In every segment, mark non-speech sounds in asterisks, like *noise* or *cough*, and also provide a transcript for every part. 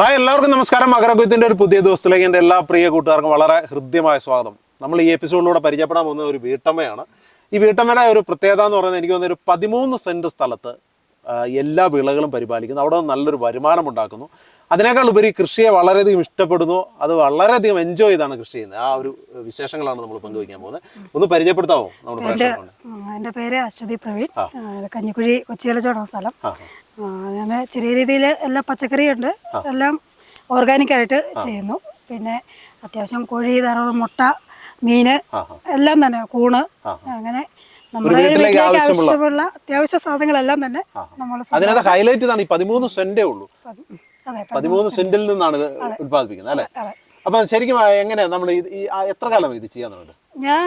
Hi എല്ലാവർക്കും നമസ്കാരം. മകരക്കൊയ്ത്തിന്റെ ഒരു പുതിയ ദിവസത്തിലേക്ക് എന്റെ എല്ലാ പ്രിയ കൂട്ടുകാർക്കും വളരെ ഹൃദ്യമായ സ്വാഗതം. നമ്മൾ ഈ എപ്പിസോഡിലൂടെ പരിചയപ്പെടാൻ പോകുന്ന ഒരു വീട്ടമ്മയാണ്. ഈ വീട്ടമ്മയുടെ ഒരു പ്രത്യേകത എന്ന് പറയുന്നത് എനിക്ക് തോന്നുന്ന ഒരു പതിമൂന്ന് സെന്റ് സ്ഥലത്ത് എല്ലാ വിളകളും പരിപാലിക്കുന്നു. അവിടെ നല്ലൊരു വരുമാനം ഉണ്ടാക്കുന്നു. അതിനേക്കാൾ ഉപരി കൃഷിയെ വളരെയധികം ഇഷ്ടപ്പെടുന്നു. അത് വളരെയധികം എൻജോയ് ചെയ്താണ് കൃഷി ചെയ്യുന്നത്. ആ ഒരു വിശേഷങ്ങളാണ് നമ്മൾ പങ്കുവയ്ക്കാൻ പോകുന്നത്. ഒന്ന് പരിചയപ്പെടുത്താമോ നമ്മുടെ എന്റെ പേര് അശ്വതി പ്രവീൺ. കഞ്ഞിക്കുഴി കൊച്ചിയിലച്ചോടാണ് സ്ഥലം. ഞാൻ ചെറിയ രീതിയിൽ എല്ലാ പച്ചക്കറിയുണ്ട്. എല്ലാം ഓർഗാനിക്കായിട്ട് ചെയ്യുന്നു. പിന്നെ അത്യാവശ്യം കോഴി തറവ് മുട്ട മീന് എല്ലാം തന്നെ കൂണ് അങ്ങനെ നമ്മുടെ വീട്ടിലേക്ക് വീട്ടിലേക്ക് ആവശ്യമുള്ള- ആവശ്യമുള്ള അത്യാവശ്യ സാധനങ്ങളെല്ലാം തന്നെ നമ്മൾ അതിനകത്ത് ഹൈലൈറ്റ് ഇതാണ് ഈ പതിമൂന്ന് സെന്റേ ഉള്ളൂ. പതിമൂന്ന് സെന്റിൽ നിന്നാണ് ഇത് ഉത്പാദിപ്പിക്കുന്നത് അല്ലേ? അപ്പൊ ശരിക്കും എങ്ങനെയാ നമ്മൾ ഈ എത്ര കാലം ഇത് ചെയ്യാൻ തുടങ്ങി ഞാൻ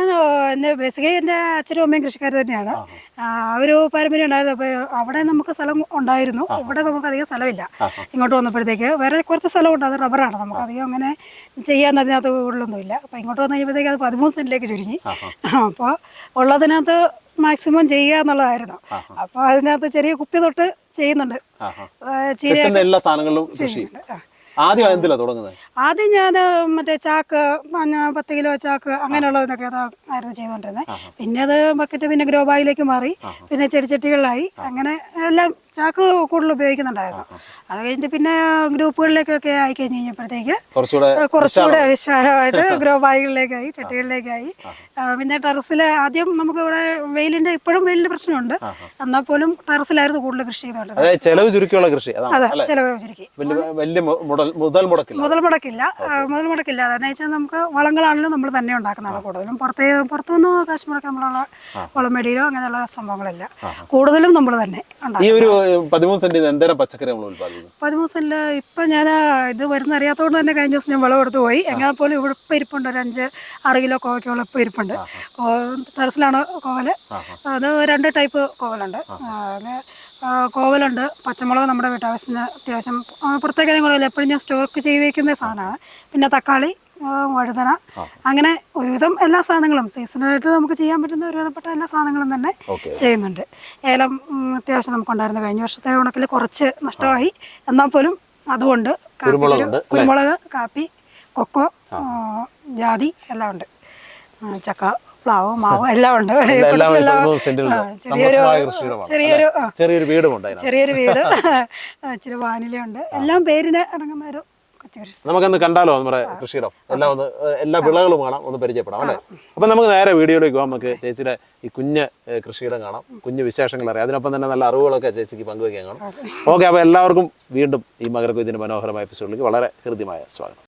എന്റെ ബേസിക്കലി എന്റെ അച്ഛനും അമ്മയും കൃഷിക്കാർ തന്നെയാണ്. ഒരു പാരമ്പര്യം ഉണ്ടായിരുന്നു അപ്പോൾ അവിടെ നമുക്ക് സ്ഥലം ഉണ്ടായിരുന്നു. ഇവിടെ നമുക്ക് അധികം സ്ഥലമില്ല. ഇങ്ങോട്ട് വന്നപ്പോഴത്തേക്ക് വേറെ കുറച്ച് സ്ഥലമുണ്ട്. അത് റബ്ബറാണ്. നമുക്ക് അധികം അങ്ങനെ ചെയ്യാൻ അതിനകത്ത് കൂടുതലൊന്നുമില്ല. അപ്പോൾ ഇങ്ങോട്ട് വന്നു കഴിയുമ്പോഴത്തേക്ക് അത് പതിമൂന്ന് സെന്റിലേക്ക് ചുരുങ്ങി. അപ്പോൾ ഉള്ളതിനകത്ത് മാക്സിമം ചെയ്യുക എന്നുള്ളതായിരുന്നു. അപ്പോൾ അതിനകത്ത് ചെറിയ കുപ്പി തൊട്ട് ചെയ്യുന്നുണ്ട്. ചീര എല്ലാ സാധനങ്ങളും ചെയ്യുന്നുണ്ട്. ആ. ആദ്യം ആദ്യം ഞാൻ മറ്റേ ചാക്ക് പത്ത് കിലോ ചാക്ക് അങ്ങനെയുള്ളതിനൊക്കെ അതാ ആയിരുന്നു ചെയ്തുകൊണ്ടിരുന്നത്. പിന്നെ അത് ബക്കറ്റ് പിന്നെ ഗ്രോ ബാഗിലേക്ക് മാറി. പിന്നെ ചെടിച്ചട്ടികളിലായി. അങ്ങനെ എല്ലാം ചാക്ക് കൂടുതൽ ഉപയോഗിക്കുന്നുണ്ടായിരുന്നു. അത് കഴിഞ്ഞിട്ട് പിന്നെ ഗ്രൂപ്പുകളിലേക്കൊക്കെ ആയി കഴിഞ്ഞ് കഴിഞ്ഞപ്പോഴത്തേക്ക് കുറച്ചുകൂടെ വിശാലമായിട്ട് ഗ്രോ ബാഗുകളിലേക്കായി ചട്ടികളിലേക്കായി. പിന്നെ ടെറസിൽ ആദ്യം നമുക്ക് ഇവിടെ വെയിലിന്റെ ഇപ്പോഴും വെയിലിന്റെ പ്രശ്നമുണ്ട്. എന്നാൽ പോലും ടെറസിലായിരുന്നു കൂടുതൽ കൃഷി ചെയ്തോണ്ടത് ചെലവ് ചുരുക്കിയുള്ള കൃഷി അതെ ചെലവ് ചുരുക്കി. വലിയ മുതൽ മുടക്കില്ല. മുതൽ മുടക്കില്ല. മുതൽ മുടക്കില്ല. അതെന്ന് വെച്ചാൽ നമുക്ക് വളങ്ങളാണല്ലോ നമ്മൾ തന്നെ ഉണ്ടാക്കുന്നതാണ് കൂടുതലും. പുറത്തേ പുറത്തുനിന്ന് കാശ് മുടക്കാൻ നമ്മളുള്ള വളം മേടിയിലോ അങ്ങനെയുള്ള സംഭവങ്ങളില്ല. കൂടുതലും നമ്മൾ തന്നെ ഈ ഒരു പതിമൂന്ന് സെന്റിൽ എന്തേരം പച്ചക്കറി നമ്മൾ ഉത്പാദിപ്പിക്കും പതിമൂന്ന് സെന്റിൽ ഇപ്പം ഞാൻ ഇത് വരുന്ന അറിയാത്തതുകൊണ്ട് തന്നെ കഴിഞ്ഞ ദിവസം ഞാൻ വിളവെടുത്ത് പോയി. എങ്ങനെ പോലും ഇവിടെ ഇപ്പം ഇരിപ്പുണ്ട്. ഒരു അഞ്ച് ആറ് കിലോ കോവയ്ക്കോളം ഇപ്പം ഇരിപ്പുണ്ട്. ടെറസിലാണ് കോവൽ. അത് രണ്ട് ടൈപ്പ് കോവലുണ്ട്. കോവലുണ്ട്. പച്ചമുളക് നമ്മുടെ വീട്ടാവശ്യത്തിന് അത്യാവശ്യം പുറത്തേക്ക് കാര്യങ്ങളില്ല എപ്പോഴും ഞാൻ സ്റ്റോക്ക് ചെയ്ത് വയ്ക്കുന്ന സാധനമാണ്. പിന്നെ തക്കാളി വഴുതന. അങ്ങനെ ഒരുവിധം എല്ലാ സാധനങ്ങളും സീസണായിട്ട് നമുക്ക് ചെയ്യാൻ പറ്റുന്ന ഒരുവിധപ്പെട്ട എല്ലാ സാധനങ്ങളും തന്നെ ചെയ്യുന്നുണ്ട്. ഏലം അത്യാവശ്യം നമുക്കുണ്ടായിരുന്നു. കഴിഞ്ഞ വർഷത്തെ ഉണക്കിൽ കുറച്ച് നഷ്ടമായി. എന്നാൽ പോലും അതുകൊണ്ട് കുരുമുളക് കാപ്പി കൊക്കോ ജാതി എല്ലാം ഉണ്ട്. ചക്ക പ്ലാവ് മാവ് എല്ലാം ഉണ്ട്. ചെറിയൊരു ചെറിയൊരു ചെറിയൊരു വീടും *laughs* ഇച്ചിരി വാനിലയുണ്ട്. എല്ലാം പേരിന് അടങ്ങുന്ന ഒരു നമുക്കൊന്ന് കണ്ടാലോ നമ്മുടെ കൃഷിയിടം. എല്ലാം ഒന്ന് എല്ലാ വിളകളും കാണാം ഒന്ന് പരിചയപ്പെടാം അല്ലേ? അപ്പൊ നമുക്ക് നേരെ വീഡിയോയിലേക്ക് പോകാം നമുക്ക് ചേച്ചിയുടെ ഈ കുഞ്ഞ് കൃഷിയിടം കാണാം. കുഞ്ഞ് വിശേഷങ്ങൾ അറിയാം. അതിനൊപ്പം തന്നെ നല്ല അറിവുകളൊക്കെ ചേച്ചിക്ക് പങ്കുവയ്ക്കാൻ കാണാം. ഓക്കെ അപ്പോൾ എല്ലാവർക്കും വീണ്ടും ഈ മകരക്കുതിന്റെ മനോഹരമായ എപ്പിസോഡിലേക്ക് വളരെ ഹൃദ്യമായ സ്വാഗതം.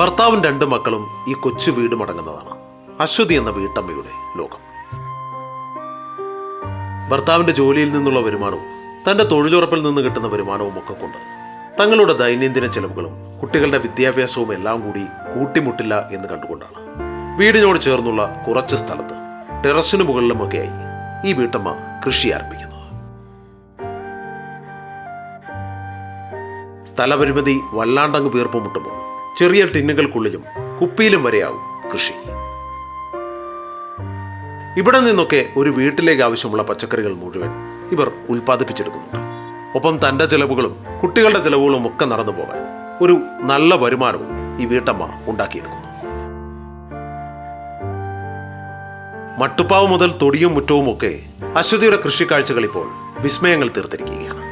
ഭർത്താവും രണ്ട് മക്കളും ഈ കൊച്ചു വീട് മടങ്ങുന്നതാണ്. അശ്വതി എന്ന വീട്ടമ്മയുടെ ലോകം. ഭർത്താവിന്റെ ജോലിയിൽ നിന്നുള്ള വരുമാനവും തന്റെ തൊഴിലുറപ്പിൽ നിന്ന് കിട്ടുന്ന വരുമാനവും ഒക്കെ കൊണ്ട് തങ്ങളുടെ ദൈനംദിന ചെലവുകളും കുട്ടികളുടെ വിദ്യാഭ്യാസവും എല്ലാം കൂടി കൂട്ടിമുട്ടില്ല എന്ന് കണ്ടുകൊണ്ടാണ്. വീടിനോട് ചേർന്നുള്ള കുറച്ച് സ്ഥലത്ത് ടെറസിനു മുകളിലുമൊക്കെയായി ഈ വീട്ടമ്മ കൃഷി ആരംഭിക്കുന്നത്. സ്ഥലപരിമിതി വല്ലാണ്ടങ്ങ് വീർപ്പ് മുട്ടുമ്പോൾ ചെറിയ ടിന്നുകൾക്കുള്ളിലും കുപ്പിയിലും വരെയാവും കൃഷി. ഇവിടെ നിന്നൊക്കെ ഒരു വീട്ടിലേക്ക് ആവശ്യമുള്ള പച്ചക്കറികൾ മുഴുവൻ ഇവർ ഉൽപ്പാദിപ്പിച്ചെടുക്കുന്നുണ്ട് ഒപ്പം തന്റെ ചെലവുകളും കുട്ടികളുടെ ചെലവുകളും ഒക്കെ നടന്നു പോകാൻ ഒരു നല്ല വരുമാനവും ഈ വീട്ടമ്മ ഉണ്ടാക്കിയെടുക്കുന്നു. മട്ടുപ്പാവ് മുതൽ തൊടിയും മുറ്റവും ഒക്കെ അശ്വതിയുടെ കൃഷിക്കാഴ്ചകൾ ഇപ്പോൾ വിസ്മയങ്ങൾ തീർത്തിരിക്കുകയാണ്.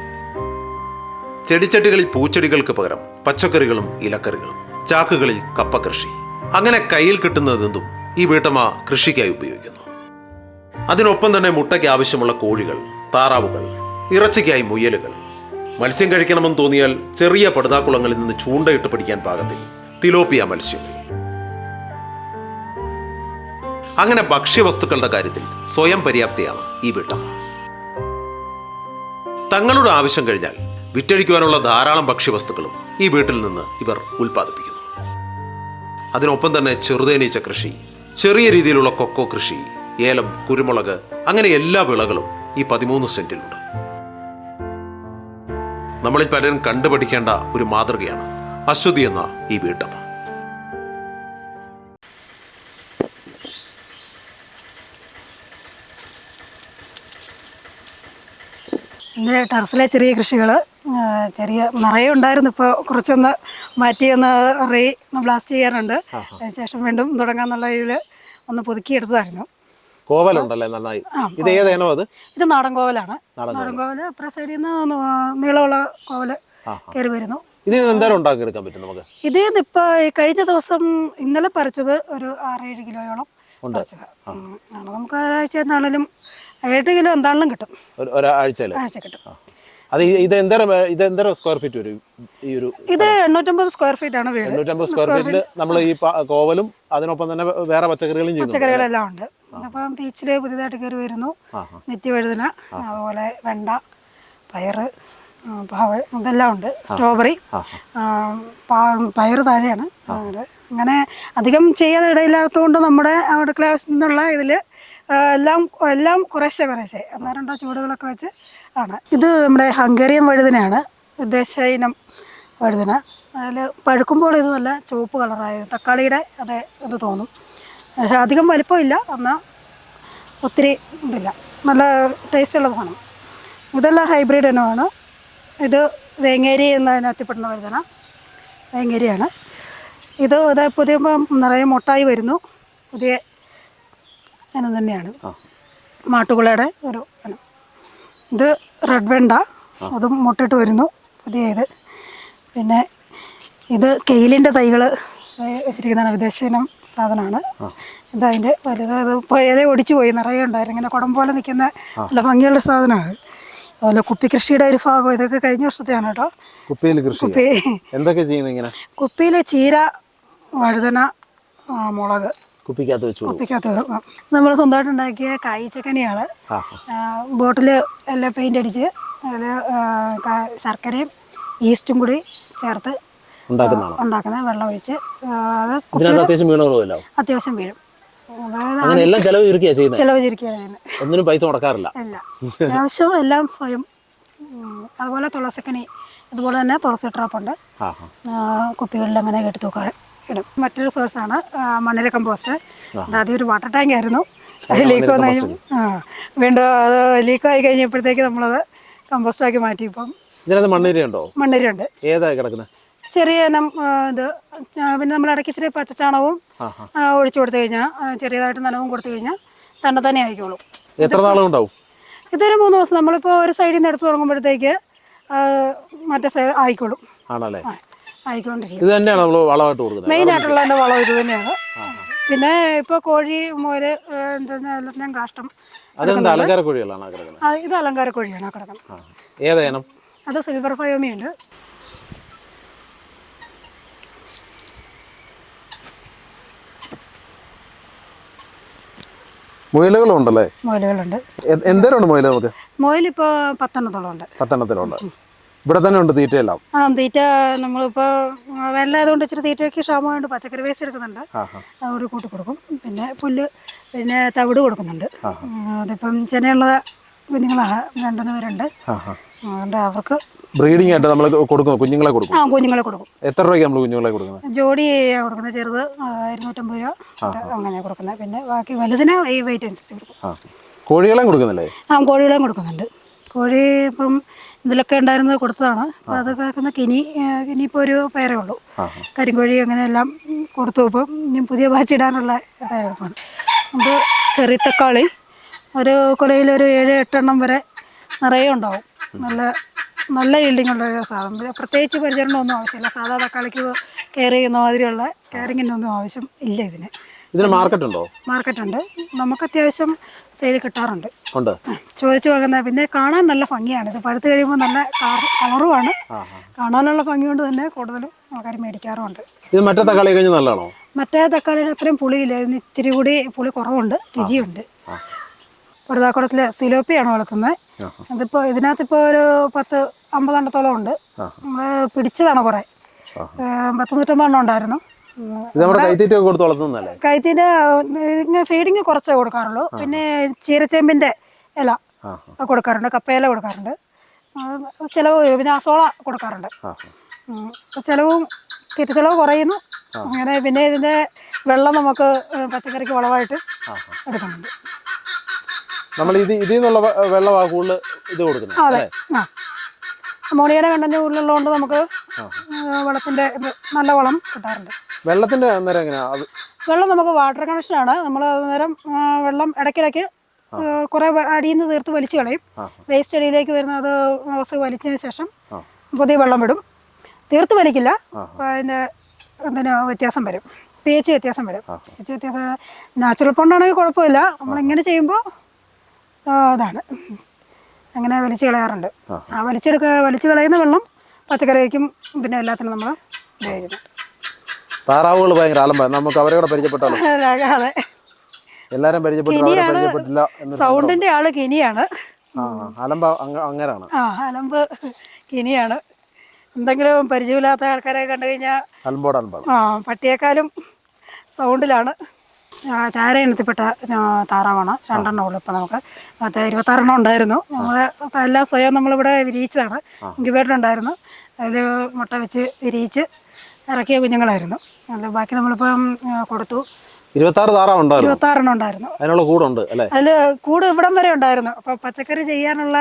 ചെടിച്ചട്ടികളിൽ പൂച്ചെടികൾക്ക് പകരം പച്ചക്കറികളും ഇലക്കറികളും ചാക്കുകളിൽ കപ്പ കൃഷി അങ്ങനെ കയ്യിൽ കിട്ടുന്നതെന്തും ഈ വീട്ടമ്മ കൃഷിക്കായി ഉപയോഗിക്കുന്നു. അതിനൊപ്പം തന്നെ മുട്ടയ്ക്ക് ആവശ്യമുള്ള കോഴികൾ താറാവുകൾ ഇറച്ചിക്കായി മുയലുകൾ. മത്സ്യം കഴിക്കണമെന്ന് തോന്നിയാൽ ചെറിയ പടുതാക്കുളങ്ങളിൽ നിന്ന് ചൂണ്ടയിട്ട് പിടിക്കാൻ പാകത്തിൽ തിലോപ്പിയ മത്സ്യങ്ങൾ അങ്ങനെ ഭക്ഷ്യവസ്തുക്കളുടെ കാര്യത്തിൽ സ്വയം പര്യാപ്തിയാണ് ഈ വീട്ടമ്മ. തങ്ങളുടെ ആവശ്യം കഴിഞ്ഞാൽ വിറ്റഴിക്കുവാനുള്ള ധാരാളം ഭക്ഷ്യവസ്തുക്കളും ഈ വീട്ടിൽ നിന്ന് ഇവർ ഉൽപ്പാദിപ്പിക്കുന്നു. അതിനൊപ്പം തന്നെ ചെറുതേനീച്ച കൃഷി ചെറിയ രീതിയിലുള്ള കൊക്കോ കൃഷി ഏലം കുരുമുളക് അങ്ങനെ എല്ലാ വിളകളും ഈ പതിമൂന്ന് സെന്റിലുണ്ട്. നമ്മളിൽ പലരും കണ്ടുപഠിക്കേണ്ട ഒരു മാതൃകയാണ് അശ്വതി എന്ന ഈ വീട്ടമ്മ. എന്റെ ടെറസിലെ ചെറിയ കൃഷികൾ ചെറിയ നിറയെ ഉണ്ടായിരുന്നു. ഇപ്പോൾ കുറച്ചൊന്ന് മാറ്റി ഒന്ന് റീ ബ്ലാസ്റ്റ് ചെയ്യാറുണ്ട് അതിനുശേഷം വീണ്ടും തുടങ്ങാന്നുള്ള ഇതിൽ ഒന്ന് പുതുക്കിയെടുത്തതായിരുന്നു. കോവലുണ്ടല്ലേ നന്നായി? ഇത് ഏതേനോ അത്? ഇത് നാടൻ കോവലാണ്. നാടൻ കോവൽ. അപ്പുറ സൈഡിൽ നിന്ന് നീളമുള്ള കോവൽ കയറി വരുന്നു. ഇത് എന്തായാലും ഉണ്ടാക്കി എടുക്കാൻ പറ്റും നമുക്ക്? ഇത് ഇപ്പോൾ കഴിഞ്ഞ ദിവസം ഇന്നലെ പറിച്ചത് ഒരു ആറേഴ് കിലോയോളം പറിച്ചത്. നമുക്ക് ഒരാഴ്ച എന്താണെങ്കിലും ഏഴ് കിലോ എന്താണെങ്കിലും കിട്ടും. ഒരാഴ്ചയിൽ ആഴ്ച കിട്ടും. അത് ഇത് എന്തേരം ഇത് എന്തേരം സ്ക്വയർ ഫീറ്റ് വരും? ഈ ഒരു ഇത് എണ്ണൂറ്റമ്പത് സ്ക്വയർ ഫീറ്റ് ആണ് എണ്ണൂറ്റമ്പത് സ്ക്വയർ ഫീറ്റിൽ നമ്മൾ ഈ കോവലും അതിനൊപ്പം തന്നെ വേറെ പച്ചക്കറികളും പച്ചക്കറികളെല്ലാം ഉണ്ട്. അപ്പം ബീച്ചിൽ പുതിയതായിട്ട് കയറി വരുന്നു. നിത്യവഴുതന അതുപോലെ വെണ്ട പയറ് ആ, പാവ ഇതെല്ലാം ഉണ്ട്. സ്ട്രോബെറി പയറ് താഴെയാണ്. അങ്ങനെ അധികം ചെയ്യാതെ ഇടയില്ലാത്തതുകൊണ്ട് നമ്മുടെ അടുക്കള ആവശ്യത്തിൽ നിന്നുള്ള ഇതിൽ എല്ലാം എല്ലാം കുറേശ്ശെ കുറേശ്ശെ. ഒന്നോ രണ്ടോ ചൂടുകളൊക്കെ വെച്ച് ആണ്. ഇത് നമ്മുടെ ഹംഗേറിയൻ വഴുതനയാണ്. വിദേശ ഇനം വഴുതന. അതിൽ പഴുക്കുമ്പോൾ ഇത് നല്ല ചുവപ്പ് കളറായത് തക്കാളിയുടെ അതേ ഇത് തോന്നും. പക്ഷേ അധികം വലിപ്പമില്ല. എന്നാൽ ഒത്തിരി ഇതില്ല. നല്ല ടേസ്റ്റുള്ള സാധനം ഇതെല്ലാം ഹൈബ്രിഡ് ഇനമാണ് ഇത് വേങ്ങേരി എന്നതിനകത്തിപ്പെടുന്ന വഴുതന വേങ്ങേരിയാണ്. ഇത് ഇത് പുതിയ നിറയെ മുട്ടായി വരുന്നു. പുതിയ ഇനം തന്നെയാണ്. മാട്ടുകുളയുടെ ഒരു ഇനം. ഇത് റെഡ് വെണ്ട. അതും മുട്ടിട്ട് വരുന്നു. പുതിയ ഇത്. പിന്നെ ഇത് കെയിലിന്റെ തൈകൾ വെച്ചിരിക്കുന്നതാണ് വിദേശ ഇനം സാധനമാണ്. ഇത് അതിന്റെ വലുത് ഏതേ ഒടിച്ചു പോയി നിറയെ ഉണ്ടായിരുന്നു. ഇങ്ങനെ കുടം പോലെ നിൽക്കുന്ന നല്ല ഭംഗിയുള്ള സാധനമാണ് അതുപോലെ കുപ്പി കൃഷിയുടെ ഒരു ഭാഗം ഇതൊക്കെ കഴിഞ്ഞ വർഷത്തെയാണ് കേട്ടോ. കുപ്പിയിൽ കൃഷി കുപ്പി. എന്തൊക്കെ ചെയ്യുന്നു ഇങ്ങനെ? കുപ്പിയിൽ ചീര വഴുതന മുളക്. കുപ്പിക്കകത്ത് വെച്ചു കുപ്പിക്കകത്ത് നമ്മൾ സ്വന്തമായിട്ട് ഉണ്ടാക്കിയ കായ്ച്ചക്കനിയാണ് ബോട്ടിൽ എല്ലാം പെയിന്റ് അടിച്ച് അതിൽ ശർക്കരയും ഈസ്റ്റും കൂടി ചേർത്ത് ഉണ്ടാക്കുന്നതാണ്? ഉണ്ടാക്കുന്ന വെള്ളം ഒഴിച്ച് അത് ഇതിനകത്ത് അത്യാവശ്യം വീഴും. അതായത് അങ്ങനെ എല്ലാം ചെലവ് ചുരുക്കിയാ ചെയ്യുന്നത് ചിലവ് ചുരുക്കിയതാണ് ഒന്നിനും പൈസ മുടക്കാറില്ല. അല്ല അത്യാവശ്യം എല്ലാം സ്വയം അതുപോലെ തുളസിക്കനി അതുപോലെ തന്നെ തുളസി ട്രാപ്പുണ്ട് കുപ്പികളിൽ അങ്ങനെ എടുത്തു ഇടും. മറ്റൊരു സോഴ്സാണ് മണ്ണിര കമ്പോസ്റ്റ് ആദ്യം ഒരു വാട്ടർ ടാങ്ക് ആയിരുന്നു. അത് ലീക്ക് വന്നു കഴിഞ്ഞു ആ വീണ്ടും അത് ലീക്കായി കഴിഞ്ഞപ്പോഴത്തേക്ക് നമ്മളത് കമ്പോസ്റ്റാക്കി മാറ്റി ഇപ്പം. ഇതിനകത്ത് മണ്ണീരയുണ്ടോ? മണ്ണിരയുണ്ട്. ഏതാ കിടക്കുന്നത് ചെറിയ ഇത് പിന്നെ നമ്മൾ ഇടയ്ക്ക് ഇച്ചിരി പച്ചച്ചാണകവും ആ, ഒഴിച്ചു കൊടുത്തു കഴിഞ്ഞാൽ ചെറിയതായിട്ട് നനവും കൊടുത്തു കഴിഞ്ഞാൽ തന്നെ തന്നെ ആയിക്കോളും. എത്ര നാളും ഉണ്ടാവും ഇതൊരു മൂന്ന് ദിവസം. നമ്മളിപ്പോൾ ഒരു സൈഡിൽ നിന്ന് എടുത്ത് തുടങ്ങുമ്പോഴത്തേക്ക് മറ്റേ സൈഡ് ആയിക്കോളും. ആണല്ലേ? ആയിക്കൊണ്ടിരിക്കും. ഇത് തന്നെയാണ് നമ്മൾ വളമായിട്ട് കൊടുക്കുന്നത്? മെയിൻ ആയിട്ടുള്ള എന്റെ വളം ഇത് തന്നെയാണ്. പിന്നെ ഇപ്പോൾ കോഴി മോര് എന്താ എല്ലാം കാഷ്ടം അതെന്താ? അലങ്കാര കോഴികളാണ് ഇത് അലങ്കാര കോഴിയാണ് കിടക്കുന്നത്. ആ. ഏതാ അത് സിൽവർ ഫയോമി ഉണ്ട്. മുയലുകളും ഉണ്ടല്ലേ മുയലുകളുണ്ട്. എ- എന്തേരം ഉണ്ട് മുയൽ നമുക്ക്? മുയലിപ്പോൾ പത്തെണ്ണത്തോളം ഉണ്ട് പത്തെണ്ണത്തിലുണ്ട്. ഇവിടെ തന്നെ ഉണ്ട് തീറ്റയെല്ലാം. ആ തീറ്റ നമ്മളിപ്പോൾ വെള്ളമായതുകൊണ്ട് ഇച്ചിരി തീറ്റയ്ക്ക് ക്ഷാമമായിട്ട് പച്ചക്കറി വേസ്റ്റ് എടുക്കുന്നുണ്ട്. അതുകൂടി കൂട്ടി കൊടുക്കും. പിന്നെ പുല്ല് പിന്നെ തവിട് കൊടുക്കുന്നുണ്ട്. അതിപ്പം ചെനയുള്ള കുഞ്ഞുങ്ങളാണ് രണ്ടെണ്ണം പേരുണ്ട്. അതുകൊണ്ട് അവർക്ക് ബ്രീഡിംഗ് ആയിട്ട് നമ്മൾ കൊടുക്കും കുഞ്ഞുങ്ങളെ കൊടുക്കും ആ കുഞ്ഞുങ്ങളെ കൊടുക്കും. എത്ര രൂപയ്ക്ക് നമ്മൾ കുഞ്ഞുങ്ങളെ കൊടുക്കുന്നത്? ജോഡി കൊടുക്കുന്നത് ചെറുത് ഇരുന്നൂറ്റമ്പത് രൂപ അങ്ങനെ കൊടുക്കുന്നത്. പിന്നെ ബാക്കി വലുതിന് ഈ വെയിറ്റ് അനുസരിച്ച് കൊടുക്കും. ആ. കോഴികളെയും കൊടുക്കുന്നില്ലേ? ആ കോഴികളെയും കൊടുക്കുന്നുണ്ട്. കോഴി ഇപ്പം ഇതിലൊക്കെ ഉണ്ടായിരുന്നത് കൊടുത്തതാണ്. അപ്പം അത് കിടക്കുന്ന കിനി ആ, കിനി ഇപ്പോൾ ഒരു പേരേ ഉള്ളൂ. കരിങ്കോഴി അങ്ങനെ എല്ലാം കൊടുത്തു. ഇപ്പം ഇനി പുതിയ ബാച്ച് ഇടാനുള്ള തയ്യാറെടുപ്പാണ്. അത് ചെറിയ തക്കാളി. ഒരു കൊലയിൽ ഒരു ഏഴ് എട്ടെണ്ണം വരെ നിറയെ ഉണ്ടാവും. നല്ല നല്ല ഈൽഡിങ് ഉള്ള ഒരു സാധനം. പ്രത്യേകിച്ച് പരിചരണമൊന്നും ആവശ്യമില്ല. സാധാ തക്കാളിക്ക് കെയർ ചെയ്യുന്ന മാതിരിയുള്ള കെയറിങ്ങിനൊന്നും ആവശ്യം ഇല്ല ഇതിന്. ഇതിന് മാർക്കറ്റ് ഉണ്ടോ? മാർക്കറ്റ് ഉണ്ട്. നമുക്ക് അത്യാവശ്യം സെയിൽ കിട്ടാറുണ്ട്. ഉണ്ട്. ചോദിച്ചു വാങ്ങുന്ന പിന്നെ കാണാൻ നല്ല ഭംഗിയാണ്. ഇത് പഴുത്ത് കഴിയുമ്പോൾ നല്ല കളറുമാണ്. കാണാനുള്ള ഭംഗി കൊണ്ട് തന്നെ കൂടുതലും ആൾക്കാർ മേടിക്കാറുമുണ്ട്. ഇത് മറ്റേ തക്കാളി കഴിഞ്ഞ് നല്ലതാണോ? മറ്റേ തക്കാളിയുടെ അത്രയും പുളിയില്ല. ഇതിന് ഇച്ചിരി കൂടി പുളി കുറവുണ്ട്. രുചിയുണ്ട്. പടുതാക്കുളത്തിലെ സിലോപ്പിയാണ് വളർത്തുന്നത്. അതിപ്പോ ഇതിനകത്ത് ഇപ്പോ ഒരു പത്ത് അമ്പതെണ്ണത്തോളം ഉണ്ട്. നമ്മൾ പിടിച്ചതാണ് കുറേ. പത്ത് നൂറ്റമ്പതെണ്ണം ഉണ്ടായിരുന്നു. കൈത്തീറ്റ ഇങ്ങനെ ഫീഡിങ് കുറച്ചേ കൊടുക്കാറുള്ളൂ. പിന്നെ ചീരച്ചേമ്പിന്റെ ഇല കൊടുക്കാറുണ്ട് കപ്പയില കൊടുക്കാറുണ്ട്. ചെലവ് പിന്നെ അസോള കൊടുക്കാറുണ്ട്. ചെലവും ഉം. ചെലവ് ചിലവും തീറ്റ ചിലവ് കുറയുന്നു. അങ്ങനെ പിന്നെ ഇതിന്റെ വെള്ളം നമുക്ക് പച്ചക്കറിക്ക് വളമായിട്ട് എടുക്കുന്നുണ്ട്. നമ്മൾ ഇത് ഇതിൽ നിന്നുള്ള വെള്ളമാണ് കൂടുതൽ ഇത് കൊടുക്കുന്നത് അതെ. ആ. അമോണിയയുടെ കണ്ടന്റ് കൂടുതലുള്ളതുകൊണ്ട് നമുക്ക് വെള്ളത്തിന്റെ നല്ല വളം കിട്ടാറുണ്ട്. വെള്ളത്തിന്റെ അന്നേരം എങ്ങനെയാ? വെള്ളം നമുക്ക് വാട്ടർ കണക്ഷനാണ്. നമ്മൾ അന്നേരം വെള്ളം ഇടയ്ക്കിടയ്ക്ക് കുറെ അടിയിൽ നിന്ന് തീർത്ത് വലിച്ചു കളയും. വേസ്റ്റ് അടിയിലേക്ക് വരുന്ന അത് വലിച്ചതിന് ശേഷം പുതിയ വെള്ളം വിടും തീർത്ത് വലിക്കില്ല. അതിന്റെ എന്തിനാ വ്യത്യാസം വരും. പി എച്ച് വ്യത്യാസം വരും. പി എച്ച് വ്യത്യാസം നാച്ചുറൽ പണ്ടാണെങ്കിൽ കുഴപ്പമില്ല. നമ്മളിങ്ങനെ ചെയ്യുമ്പോൾ ഇതാണ് അങ്ങനെ വലിച്ചു കളയാറുണ്ട്. ആ. വലിച്ചെടുക്ക വലിച്ചു കളയുന്ന വെള്ളം പച്ചക്കറിക്കും പിന്നെ എല്ലാത്തിനും നമ്മൾ ഉപയോഗിക്കുന്നു. താറാവുകൾ ഭയങ്കര അലമ്പ നമുക്ക് അവരെ കൂടെ പരിചയപ്പെട്ടാലോ? *laughs* അതെ എല്ലാരും പരിചയപ്പെട്ടു പരിചയപ്പെട്ടില്ല സൗണ്ടിന്റെ ആൾ കിനിയാണ്. അലമ്പ അങ്ങ- അങ്ങനാണ് ആ അലമ്പ് കിനിയാണ്. എന്തെങ്കിലും പരിചയമില്ലാത്ത ആൾക്കാരെ കണ്ടു കഴിഞ്ഞാൽ ആ പട്ടിയേക്കാളും സൗണ്ടിലാണ്. ചാര ഇനത്തിൽപ്പെട്ട താറാവാണ്. രണ്ടെണ്ണം ഉള്ളു ഇപ്പം നമുക്ക്. മറ്റേ ഇരുപത്താറെണ്ണം ഉണ്ടായിരുന്നു. നമ്മൾ എല്ലാം സ്വയം നമ്മളിവിടെ വിരിയിച്ചതാണ്. ഇൻക്യുബേറ്റർ ഉണ്ടായിരുന്നു അതിൽ മുട്ട വെച്ച് വിരിയിച്ച് ഇറക്കിയ കുഞ്ഞുങ്ങളായിരുന്നു. അത് ബാക്കി നമ്മളിപ്പം കൊടുത്തു. ഇരുപത്താറ് താറാവ് ഉണ്ടായിരുന്നു. ഇരുപത്താറെണ്ണം ഉണ്ടായിരുന്നു. അതിനുള്ള കൂടുണ്ട് അല്ലേ? അതിൽ കൂട് ഇവിടം വരെ ഉണ്ടായിരുന്നു. അപ്പോൾ പച്ചക്കറി ചെയ്യാനുള്ള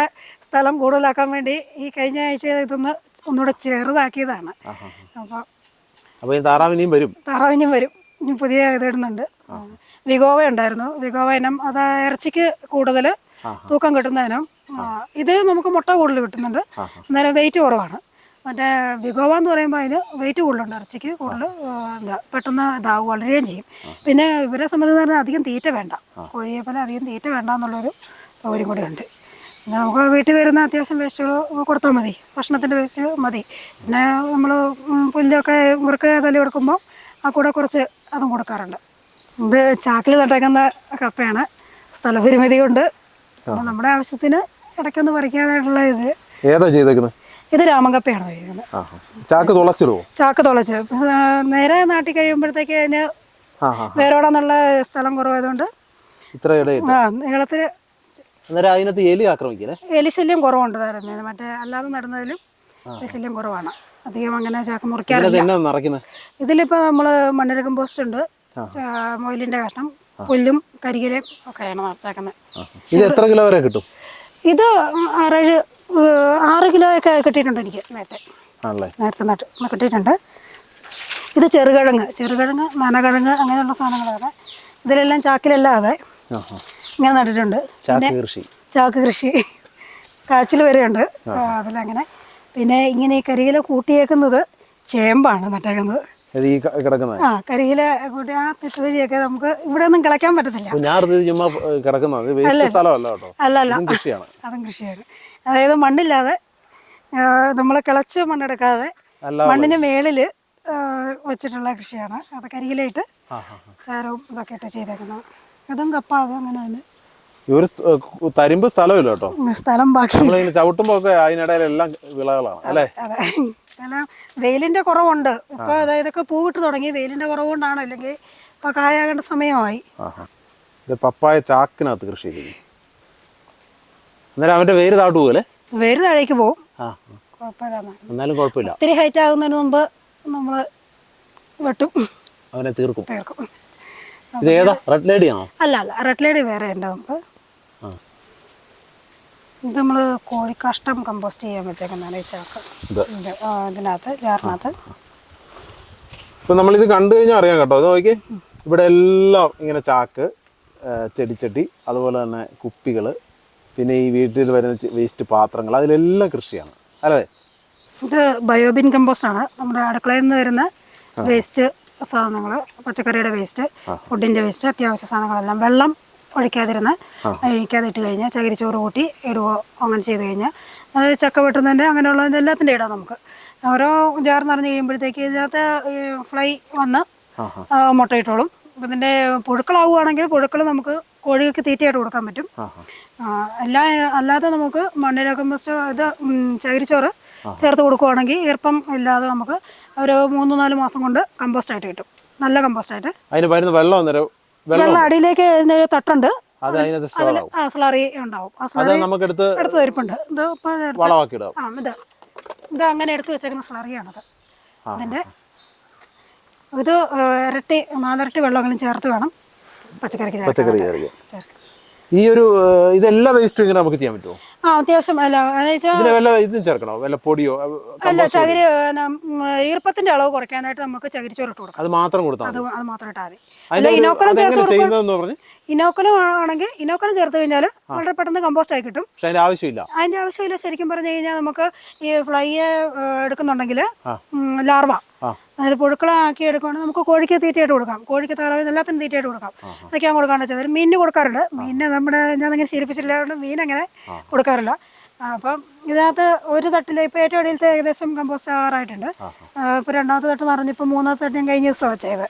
സ്ഥലം കൂടുതലാക്കാൻ വേണ്ടി ഈ കഴിഞ്ഞ ആഴ്ച ഇതൊന്ന് ഒന്നുകൂടെ ചെറുതാക്കിയതാണ്. അപ്പോൾ അപ്പോൾ ഈ താറാവിനെയും വരും. താറാവിനെയും വരും. ഇനി പുതിയ ഇതിടുന്നുണ്ട് വിഗോവ ഉണ്ടായിരുന്നു. വിഗോവ ഇനം അത് ഇറച്ചിക്ക് കൂടുതൽ തൂക്കം കിട്ടുന്ന ഇനം. ഇത് നമുക്ക് മുട്ട കൂടുതൽ കിട്ടുന്നുണ്ട്. അന്നേരം വെയിറ്റ് കുറവാണ്. മറ്റേ വിഗോവ എന്ന് പറയുമ്പോൾ അതിന് വെയിറ്റ് കൂടുതലുണ്ട് ഇറച്ചിക്ക് കൂടുതൽ എന്താ പെട്ടെന്ന് ഇതാവും വളരുകയും ചെയ്യും. പിന്നെ ഇവരെ സംബന്ധിച്ച് പറഞ്ഞാൽ അധികം തീറ്റ വേണ്ട. കോഴിയെ പോലെ അധികം തീറ്റ വേണ്ട എന്നുള്ളൊരു സൗകര്യം കൂടി ഉണ്ട്. പിന്നെ നമുക്ക് വീട്ടിൽ വരുന്ന അത്യാവശ്യം വേസ്റ്റുകൾ കൊടുത്താൽ മതി. ഭക്ഷണത്തിന്റെ വേസ്റ്റ് മതി. പിന്നെ നമ്മൾ പുല്ലൊക്കെ മുറുക്ക് തല്ലി കൊടുക്കുമ്പോൾ ആ കൂടെ കുറച്ച് അതും കൊടുക്കാറുണ്ട്. ഇത് ചാക്കിൽ നട്ടേക്കുന്ന കപ്പയാണ്. സ്ഥലപരിമിതി കൊണ്ട് നമ്മുടെ ആവശ്യത്തിന് ഇടയ്ക്കൊന്ന് പറിക്കാതായിട്ടുള്ള ഇത്. ഏതാ ചെയ്തേക്കുന്നത് ഇത് കഴിക്കുന്നത് ആ ആ. ചാക്ക് തുളച്ചിടുവോ? ചാക്ക് തുളച്ച്. നേരെ നാട്ടി കഴിയുമ്പോഴത്തേക്ക് അതിന് വേരോടാന്നുള്ള സ്ഥലം കുറവായതുകൊണ്ട് ഇത്ര ആ നീളത്തിൽ അന്നേരം അതിനകത്ത് എലി ആക്രമിക്കല്ലേ? എലിശല്യം കുറവുണ്ട് താരതമ്യേന മറ്റേ അല്ലാതെ നടുന്നതിലും എലിശല്യം കുറവാണ്. അധികം അങ്ങനെ ചാക്ക് മുറിക്കാറില്ല. ഇതിലിപ്പോ ഇതിലിപ്പോൾ നമ്മൾ മണ്ണിര കമ്പോസ്റ്റ് ഉണ്ട് മൊയിലിന്റെ കഷ്ണം പുല്ലും കരികിലയും ഒക്കെയാണ് നിറച്ചേക്കുന്നത് ഇത് എത്ര കിലോ വരെ കിട്ടും? ഇത് ആറേഴ് ആറ് കിലോ ഒക്കെ കിട്ടിയിട്ടുണ്ട് എനിക്ക് നേരത്തെ. നേരത്തെ നട്ട് കിട്ടിയിട്ടുണ്ട്. ഇത് ചെറുകിഴങ്ങ് ചെറുകിഴങ്ങ് നനകിഴങ്ങ് അങ്ങനെയുള്ള സാധനങ്ങളാണ്. ഇതിലെല്ലാം ചാക്കിലല്ലാതെ ഇങ്ങനെ നട്ടിട്ടുണ്ട്. ചാക്ക് കൃഷി. ചാക്ക് കൃഷി. കാച്ചിൽ വരെയുണ്ട്. അതിലങ്ങനെ. പിന്നെ ഇങ്ങനെ ഈ കരിയില കൂട്ടിയേക്കുന്നത് ചേമ്പാണ് നട്ടേക്കുന്നത്. ഈ ക- കിടക്കുന്നത്. ആ കരിയില കൂട്ടി ആ തെറ്റ് വഴിയൊക്കെ നമുക്ക് ഇവിടെ ഒന്നും കിളയ്ക്കാൻ പറ്റത്തില്ല. ഞാൻ ഇത് ചുമ്മാ കിടക്കുന്നത്. ഇത് വേസ്റ്റ് സ്ഥലമല്ല കേട്ടോ. അല്ല അല്ല. ഇതും കൃഷിയാണ്. അതും കൃഷിയാണ്. അതായത് മണ്ണില്ലാതെ നമ്മൾ കിളച്ച് മണ്ണെടുക്കാതെ മണ്ണിന് മേളിൽ വെച്ചിട്ടുള്ള കൃഷിയാണ്. അത് കരിയിലായിട്ട് ചാരവും ഇതൊക്കെ ഇട്ട് ചെയ്തേക്കുന്നത്. അതും കപ്പ അതും അങ്ങനെ തന്നെ. ഒരു തരിമ്പ് സ്ഥലമില്ല കേട്ടോ. സ്ഥലം ബാക്കി. ചവിട്ടുമ്പോ ഒക്കെ അതിനിടയിലെല്ലാം വിളകളാണ് അല്ലേ? കാരണം വെയിലിന്റെ കുറവുണ്ട്. ഇപ്പൊ അതായത് ഇതൊക്കെ പൂവിട്ട് തുടങ്ങി. വെയിലിന്റെ കുറവുകൊണ്ടാണ്. അല്ലെങ്കിൽ ഇപ്പൊ കായാകേണ്ട സമയമായി. ഇത് പപ്പായ ചാക്കിനകത്ത് കൃഷി ചെയ്യുന്നു അന്നേരം അവന്റെ വേര് താഴോട്ട് പോലെ വേര് താഴേക്ക് പോകും എന്നാലും കുഴപ്പമില്ല. ഒത്തിരി ഹൈറ്റ് ആകുന്നതിന് മുമ്പ് നമ്മൾ വെട്ടും. അവനെ തീർക്കും. തീർക്കും. ഇത് ഏതാ? റെഡ് ലേഡി ആണോ? അല്ല അല്ല. റെഡ് ലേഡി വേറെ ഉണ്ട് നമുക്ക്. ഇത് നമ്മൾ കഷ്ടം കമ്പോസ്റ്റ് ചെയ്യാൻ വെച്ചേക്കുന്നതാണ് ഈ ചാക്ക്. ഇത്. ആ, ഇതിനകത്ത് ജാറിനകത്ത്. ഇപ്പൊ നമ്മളിത് കണ്ടു കഴിഞ്ഞാൽ അറിയാം കേട്ടോ. അത് നോക്കി ഇവിടെ എല്ലാം ഇങ്ങനെ ചാക്ക് ആ, ചെടിച്ചട്ടി അതുപോലെ തന്നെ കുപ്പികൾ പിന്നെ ഈ വീട്ടിൽ വരുന്ന വേസ്റ്റ് പാത്രങ്ങൾ അതിലെല്ലാം കൃഷിയാണ്. അല്ലേ? ഇത് ബയോബിൻ കമ്പോസ്റ്റ് ആണ്. നമ്മുടെ അടുക്കളയിൽ നിന്ന് വരുന്ന വേസ്റ്റ് സാധനങ്ങൾ പച്ചക്കറിയുടെ വേസ്റ്റ് ഫുഡിന്റെ വേസ്റ്റ് അത്യാവശ്യ സാധനങ്ങളെല്ലാം വെള്ളം ഒഴിക്കാതിരുന്ന് ഒഴിക്കാതെ ഇട്ട് കഴിഞ്ഞാൽ ചകിരിച്ചോറ് കൂട്ടി ഇടുവോ അങ്ങനെ ചെയ്ത് കഴിഞ്ഞാൽ അത് ചക്ക വെട്ടുന്നതിന്റെ അങ്ങനെയുള്ള എല്ലാത്തിന്റെ ഇടാം നമുക്ക്. ഓരോ ജാർ നിറഞ്ഞ് കഴിയുമ്പോഴത്തേക്ക് ഇതിനകത്ത് ഫ്ലൈ വന്ന് മുട്ടയിട്ടോളും. അപ്പം ഇതിന്റെ പുഴുക്കളാവുകയാണെങ്കിൽ പുഴുക്കൾ നമുക്ക് കോഴികൾക്ക് തീറ്റയായിട്ട് കൊടുക്കാൻ പറ്റും. എല്ലാ അല്ലാതെ നമുക്ക് മണ്ണിര കമ്പോസ്റ്റ് ഇത് ചകിരിച്ചോറ് ചേർത്ത് കൊടുക്കുവാണെങ്കിൽ ഈർപ്പം ഇല്ലാതെ നമുക്ക് ഒരു മൂന്ന് നാല് മാസം കൊണ്ട് കമ്പോസ്റ്റ് ആയിട്ട് കിട്ടും. നല്ല കമ്പോസ്റ്റ് ആയിട്ട് അതിന് വരുന്ന വെള്ളം അന്നേരം വെള്ളം അടിയിലേക്ക് തട്ടുണ്ട്. അത് അതിനകത്ത് സ്റ്റോർ സ്ലറി ഉണ്ടാവും. അത് എടുത്ത് തരിപ്പുണ്ട് ഇത് വളമാക്കി ഇടാം ആ ഇത്. ഇത് അങ്ങനെ എടുത്ത് വെച്ചേക്കുന്ന സ്ലറിയാണത് അതിന്റെ ഇത് ഇരട്ടി നാലിരട്ടി വെള്ളമെങ്കിലും ചേർത്ത് വേണം. പച്ചക്കറിക്ക്. പച്ചക്കറി ചേർക്കാം. ഈ ഒരു ഇതെല്ലാം വേസ്റ്റും ഇങ്ങനെ നമുക്ക് ചെയ്യാൻ പറ്റുമോ ആ അത്യാവശ്യം അല്ല വല്ല ഇതും ചേർക്കണോ? വല്ല പൊടിയോ അല്ല ചകിരി ഈർപ്പത്തിന്റെ അളവ് കുറയ്ക്കാനായിട്ട് നമുക്ക് ചകിരിച്ചോറ് ഇട്ട് കൊടുക്കാം. അത് മാത്രം കൊടുത്താൽ അത് അത് മാത്രം ഇട്ടാൽ മതി ഇനോക്കുലം ആണെങ്കിൽ ഇനോക്കുലം ചേർത്ത് കഴിഞ്ഞാൽ വളരെ പെട്ടെന്ന് കമ്പോസ്റ്റ് ആയി കിട്ടും. അതിന്റെ ആവശ്യമില്ല. അതിന്റെ ആവശ്യമില്ല ശരിക്കും പറഞ്ഞു കഴിഞ്ഞാൽ നമുക്ക് ഈ ഫ്ലൈ എടുക്കുന്നുണ്ടെങ്കിൽ ലാർവ അതായത് പുഴുക്കളാക്കി എടുക്കുകയാണെങ്കിൽ നമുക്ക് കോഴിക്ക് തീറ്റയായിട്ട് കൊടുക്കാം. കോഴിക്ക് താറാവിന് എല്ലാത്തിനും തീറ്റയായിട്ട് കൊടുക്കാം. അതൊക്കെയാണ് കൊടുക്കാണ്ട് വെച്ചാൽ ഒരു മീനിന് കൊടുക്കാറുണ്ട്. മീനിനെ നമ്മുടെ ഞാനങ്ങനെ അങ്ങനെ ശീലിപ്പിച്ചില്ലാണ്ട് മീൻ അങ്ങനെ കൊടുക്കാറില്ല. അപ്പം ഇതിനകത്ത് ഒരു തട്ടിൽ ഇപ്പോൾ ഏറ്റവും അടിയിലത്തെ ഏകദേശം കമ്പോസ്റ്റ് ആറായിട്ടുണ്ട്. ഇപ്പോൾ രണ്ടാമത്തെ തട്ട് നിറഞ്ഞിപ്പോൾ മൂന്നാമത്തെ തട്ട് ഞാൻ കഴിഞ്ഞ ദിവസം വെച്ചത്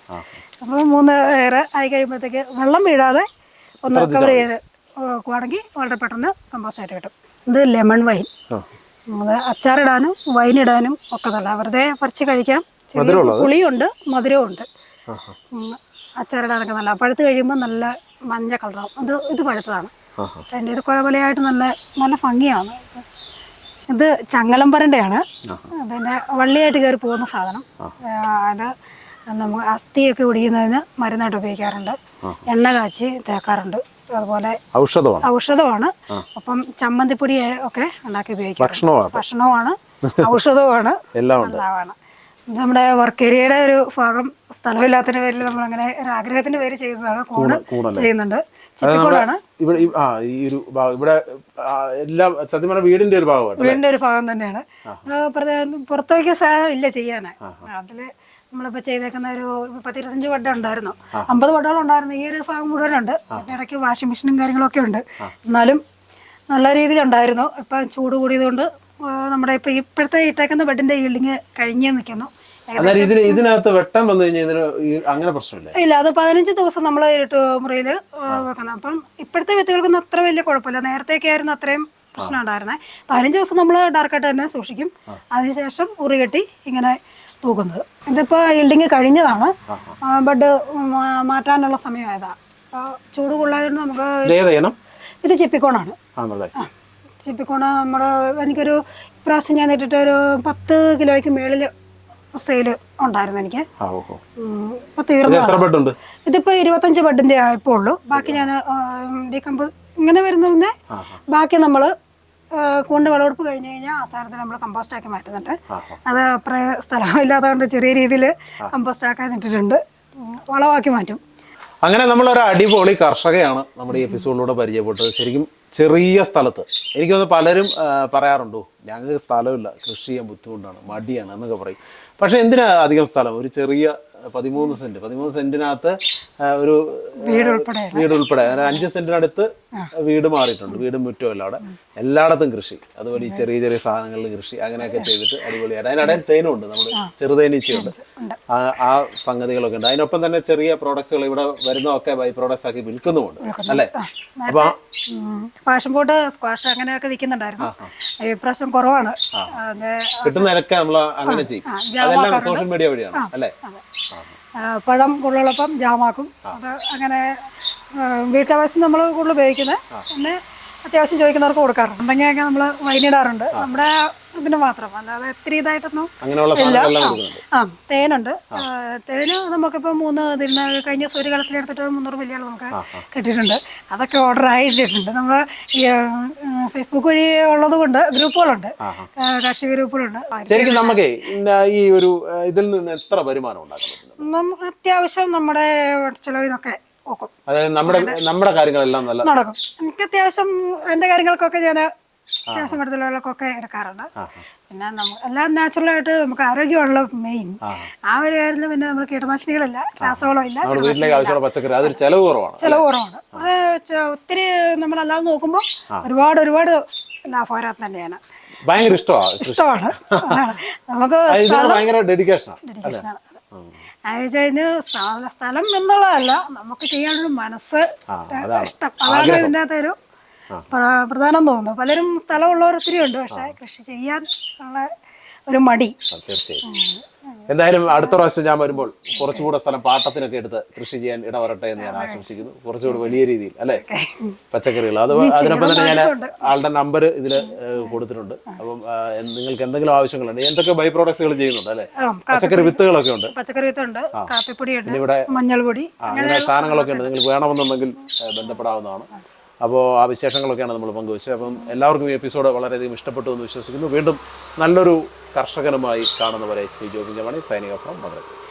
അപ്പോൾ മൂന്ന് ഏറെ ആയി കഴിയുമ്പോഴത്തേക്ക് വെള്ളം വീഴാതെ ഒന്ന് കവർ ചെയ്ത് വെക്കുവാണെങ്കിൽ വളരെ പെട്ടെന്ന് കമ്പോസ്റ്റ് ആയിട്ട് കിട്ടും. ഇത് ലെമൺ വൈൻ അത് അച്ചാറിടാനും വൈനിടാനും ഒക്കെ നല്ല. വെറുതെ പറിച്ച് കഴിക്കാം. പുളിയുണ്ട് മധുരവും ഉണ്ട് അച്ചാറിടാതൊക്കെ അച്ചാറിടാനൊക്കെ നല്ല പഴുത്ത് കഴിയുമ്പോൾ നല്ല മഞ്ഞ കളറാവും അത് ഇത് പഴുത്തതാണ്. അതിന്റെ ഇത് കൊല കൊലയായിട്ട് നല്ല നല്ല ഭംഗിയാണ്. ഇത് ചങ്ങലം പറണ്ടയാണ് പിന്നെ വള്ളിയായിട്ട് കയറി പോകുന്ന സാധനം. അത് നമുക്ക് അസ്ഥിയൊക്കെ ഒടിയുന്നതിന് മരുന്നായിട്ട് ഉപയോഗിക്കാറുണ്ട്. എണ്ണ കാച്ചി തേക്കാറുണ്ട്. അതുപോലെ ഔഷധമാണ്. ഔഷധമാണ്. അപ്പം ചമ്മന്തിപ്പൊടി ഒക്കെ ഉണ്ടാക്കി ഉപയോഗിക്കാം ഭക്ഷണമാണ് ഭക്ഷണവുമാണ് ഔഷധവുമാണ്. എല്ലാം ഉണ്ട്. എല്ലാമാണ് ഇത് നമ്മുടെ വർക്ക് ഏരിയയുടെ ഒരു ഭാഗം സ്ഥലമില്ലാത്തതിന്റെ പേരിൽ നമ്മൾ അങ്ങനെ ഒരു ആഗ്രഹത്തിന്റെ പേര് ചെയ്യുന്നതാണ്. കൂണ് ചെയ്യുന്നുണ്ട്. ഇവിടെ ഈ- ആ ഈ ഒരു ഭാഗം. ഇവിടെ ആ, എല്ലാം സത്യം പറഞ്ഞ വീടിന്റെ ഒരു ഭാഗമാണ് വീടിന്റെ ഒരു ഭാഗം തന്നെയാണ്. പുറത്തേക്ക് സാധനം ഇല്ല ചെയ്യാന്. അതിൽ നമ്മളിപ്പോ ചെയ്തേക്കുന്ന ഒരു പത്തിരുപത്തഞ്ച് വട്ടം ഉണ്ടായിരുന്നു. അമ്പത് വട്ടം ഉണ്ടായിരുന്നു. ഈ ഒരു ഭാഗം മുഴുവനുണ്ട്. ഉണ്ട് ഇടയ്ക്ക് വാഷിംഗ് മെഷീനും കാര്യങ്ങളൊക്കെ ഉണ്ട്. എന്നാലും നല്ല രീതിയിൽ ഉണ്ടായിരുന്നു ഇപ്പം ചൂട് കൂടിയതുകൊണ്ട് നമ്മുടെ ഇപ്പൊ ഇപ്പോഴത്തെ ഇട്ടേക്കുന്ന ബെഡിന്റെ ഈൽഡിങ് കഴിഞ്ഞേ നിൽക്കുന്നു. ഇതിന് ഇതിനകത്ത് വെട്ടം വന്നു കഴിഞ്ഞാൽ ഇതിന് അങ്ങനെ പ്രശ്നമില്ല. ഇല്ല അത് പതിനഞ്ച് ദിവസം നമ്മൾ ഇട്ട് മുറിയിൽ വെക്കണം. അപ്പം ഇപ്പോഴത്തെ വിത്തുകൾക്കൊന്നും അത്ര വലിയ കുഴപ്പമില്ല. നേരത്തെയൊക്കെ ആയിരുന്നു അത്രയും പ്രശ്നം ഉണ്ടായിരുന്നത് പതിനഞ്ച് ദിവസം നമ്മൾ ഡാർക്കായിട്ട് തന്നെ സൂക്ഷിക്കും. അതിനുശേഷം ഉറി കെട്ടി ഇങ്ങനെ തൂക്കുന്നത്. ഇതിപ്പോ ഇൽഡിങ് കഴിഞ്ഞതാണ്. ബഡ് മാറ്റാനുള്ള സമയമായതാ. ചൂട് കൊള്ളാതുകൊണ്ട് നമുക്ക് ഇത് ചിപ്പിക്കോണാണ്. ആണല്ലേ? ചിപ്പിക്കോണ നമ്മൾ എനിക്കൊരു ഇപ്രാവശ്യം ഞാൻ നേരിട്ട് ഒരു പത്ത് കിലോയ്ക്ക് മേളിൽ സെയിൽ ഉണ്ടായിരുന്നു എനിക്ക്. തീർന്നു. ഇതിപ്പോ ഇരുപത്തഞ്ച് ബെഡിന്റെ ആയപ്പോ ഉള്ളൂ ബാക്കി ഞാൻ ഡീകമ്പോ ഇങ്ങനെ വരുന്നതിന്റെ ബാക്കി നമ്മൾ കൊണ്ട് വിളവെടുപ്പ് കഴിഞ്ഞ് കഴിഞ്ഞാൽ ആ നമ്മൾ കമ്പോസ്റ്റ് ആക്കി മാറ്റുന്നുണ്ട്. അത് അത്ര സ്ഥലമില്ലാത്തതുകൊണ്ട് ചെറിയ രീതിയിൽ കമ്പോസ്റ്റ് ആക്കാൻ ഇട്ടിട്ടുണ്ട്. വളമാക്കി മാറ്റും. അങ്ങനെ നമ്മളൊരു അടിപൊളി കർഷകയാണ് നമ്മുടെ ഈ എപ്പിസോഡിലൂടെ പരിചയപ്പെട്ടത്. ശരിക്കും ചെറിയ സ്ഥലത്ത്. എനിക്ക് തോന്നുന്നു പലരും പറയാറുണ്ടോ ഞങ്ങൾക്ക് സ്ഥലമില്ല. കൃഷി ചെയ്യാൻ ബുദ്ധിമുട്ടാണ് മടിയാണ് എന്നൊക്കെ പറയും. പക്ഷെ എന്തിനാ അധികം സ്ഥലം? ഒരു ചെറിയ പതിമൂന്ന് സെന്റ്. പതിമൂന്ന് സെന്റിനകത്ത് ഒരു വീട് ഉൾപ്പെടെ വീട് ഉൾപ്പെടെ. അതായത് അഞ്ച് സെന്റിനടുത്ത് വീട് മാറിയിട്ടുണ്ട്. വീടും മുറ്റവും എല്ലാം അവിടെ. എല്ലായിടത്തും കൃഷി. അതുപോലെ ഈ ചെറിയ ചെറിയ സാധനങ്ങളിൽ കൃഷി. അങ്ങനെയൊക്കെ ചെയ്തിട്ട് അടിപൊളിയായിട്ട്. അതിനിടയിൽ തേനും ഉണ്ട്. നമ്മൾ ചെറുതേനീച്ചയുണ്ട് ആ സംഗതികളൊക്കെ ഉണ്ട്. അതിനൊപ്പം തന്നെ ചെറിയ പ്രോഡക്ട്സുകൾ ഇവിടെ വരുന്നതൊക്കെ ബൈ പ്രോഡക്ട്സ് ആക്കി വിൽക്കുന്നുമുണ്ട്. അല്ലേ? അപ്പൊ പാഷൻ ബോട്ട് സ്ക്വാഷ് അങ്ങനെയൊക്കെ വിൽക്കുന്നുണ്ടായിരുന്നു. ഇപ്രാവശ്യം കുറവാണ്. അത് കിട്ടുന്നതിനൊക്കെ നമ്മൾ അങ്ങനെ ചെയ്യും. അതെല്ലാം സോഷ്യൽ മീഡിയ വഴിയാണ്. അല്ലേ? പഴം കൊള്ളുള്ളപ്പം ജാമാക്കും. അത് അങ്ങനെ വീട്ടാവശ്യം നമ്മൾ കൂടുതൽ ഉപയോഗിക്കുന്നത് പിന്നെ അത്യാവശ്യം ചോദിക്കുന്നവർക്ക് കൊടുക്കാറുണ്ട്. ഉണ്ടെങ്കിലൊക്കെ നമ്മൾ വൈനിടാറുണ്ട്. നമ്മുടെ ഇതിന് മാത്രം. അല്ലാതെ ഒത്തിരി ഇതായിട്ടൊന്നും കൊടുക്കുന്നുണ്ട്. ആ തേനുണ്ട്. തേന് നമുക്കിപ്പോൾ മൂന്ന് ഇതിന് കഴിഞ്ഞ ദിവസം കളത്തിൽ എടുത്തിട്ട് മുന്നൂറ് വലിയ നമുക്ക് കിട്ടിയിട്ടുണ്ട്. അതൊക്കെ ഓർഡർ ആയിട്ടുണ്ട്. നമ്മൾ ഈ ഫേസ്ബുക്ക് വഴി ഉള്ളത് കൊണ്ട് ഗ്രൂപ്പുകളുണ്ട്. കാർഷിക ഗ്രൂപ്പുകളുണ്ട്. ശരിക്കും നമുക്കേ ഈ ഒരു ഇതിൽ നിന്ന് എത്ര വരുമാനം നമുക്ക് അത്യാവശ്യം നമ്മുടെ ചെലവിനൊക്കെ നോക്കും. അതായത് നമ്മുടെ നമ്മുടെ കാര്യങ്ങളെല്ലാം നല്ല നടക്കും. എനിക്ക് അത്യാവശ്യം എന്റെ കാര്യങ്ങൾക്കൊക്കെ ഞാൻ അത്യാവശ്യം ചിലവുകൾക്കൊക്കെ എടുക്കാറുണ്ട്. പിന്നെ നമുക്ക് എല്ലാം നാച്ചുറലായിട്ട് നമുക്ക് ആരോഗ്യമുള്ള മെയിൻ ആ ഒരു കാര്യത്തിൽ പിന്നെ നമ്മൾ കീടനാശിനികളില്ല രാസവളം ഇല്ല പച്ചക്കറി അതൊരു ചെലവ് കുറവാണ് ചിലവ് കുറവാണ്. അത് ഒത്തിരി നമ്മളെല്ലാം നോക്കുമ്പോൾ ഒരുപാട് ഒരുപാട് ലാഭകരം തന്നെയാണ്. ഭയങ്കര ഇഷ്ടമാണ്. ഇഷ്ടമാണ് നമുക്ക് ഭയങ്കര ഡെഡിക്കേഷനാണ് ഡെഡിക്കേഷനാണ് സ്ഥ- സ്ഥലം എന്നുള്ളതല്ല നമുക്ക് ചെയ്യാനുള്ള മനസ്സ് ഇഷ്ടം അതാണ്. ഇതിന്റെ അകത്ത് ഒരു പ്ര- പ്രധാനം തോന്നുന്നു. പലരും സ്ഥലമുള്ളവർ ഒത്തിരി ഉണ്ട് പക്ഷെ കൃഷി ചെയ്യാൻ ഉള്ള ഒരു മടി. തീർച്ചയായും. എന്തായാലും അടുത്ത പ്രാവശ്യം ഞാൻ വരുമ്പോൾ കുറച്ചുകൂടെ സ്ഥലം പാട്ടത്തിനൊക്കെ എടുത്ത് കൃഷി ചെയ്യാൻ ഇടവരട്ടെ എന്ന് ഞാൻ ആശംസിക്കുന്നു. കുറച്ചുകൂടി വലിയ രീതിയിൽ അല്ലെ? പച്ചക്കറികൾ. അത് അതിനൊപ്പം തന്നെ ഞാൻ ആളുടെ നമ്പർ ഇതിൽ കൊടുത്തിട്ടുണ്ട്. അപ്പം നിങ്ങൾക്ക് എന്തെങ്കിലും ആവശ്യങ്ങളുണ്ട് എന്തൊക്കെ ബൈ പ്രോഡക്ട്സുകൾ ചെയ്യുന്നുണ്ട് അല്ലെ? പച്ചക്കറി വിത്തുകളൊക്കെ ഉണ്ട്. പച്ചക്കറി വിത്തുണ്ട് കാപ്പിപ്പൊടിയുണ്ട് ഇവിടെ അങ്ങനെ സാധനങ്ങളൊക്കെ ഉണ്ട്. നിങ്ങൾക്ക് വേണമെന്നുണ്ടെങ്കിൽ ബന്ധപ്പെടാവുന്നതാണ്. അപ്പോൾ ആ വിശേഷങ്ങളൊക്കെയാണ് നമ്മൾ പങ്കുവച്ചത്. അപ്പം എല്ലാവർക്കും ഈ എപ്പിസോഡ് വളരെയധികം ഇഷ്ടപ്പെട്ടു എന്ന് വിശ്വസിക്കുന്നു. വീണ്ടും നല്ലൊരു കർഷകനുമായി കാണുന്നവരെ ശ്രീ ജോബിൻ ജമാണി സൈനിക ഫ്രം മധുര.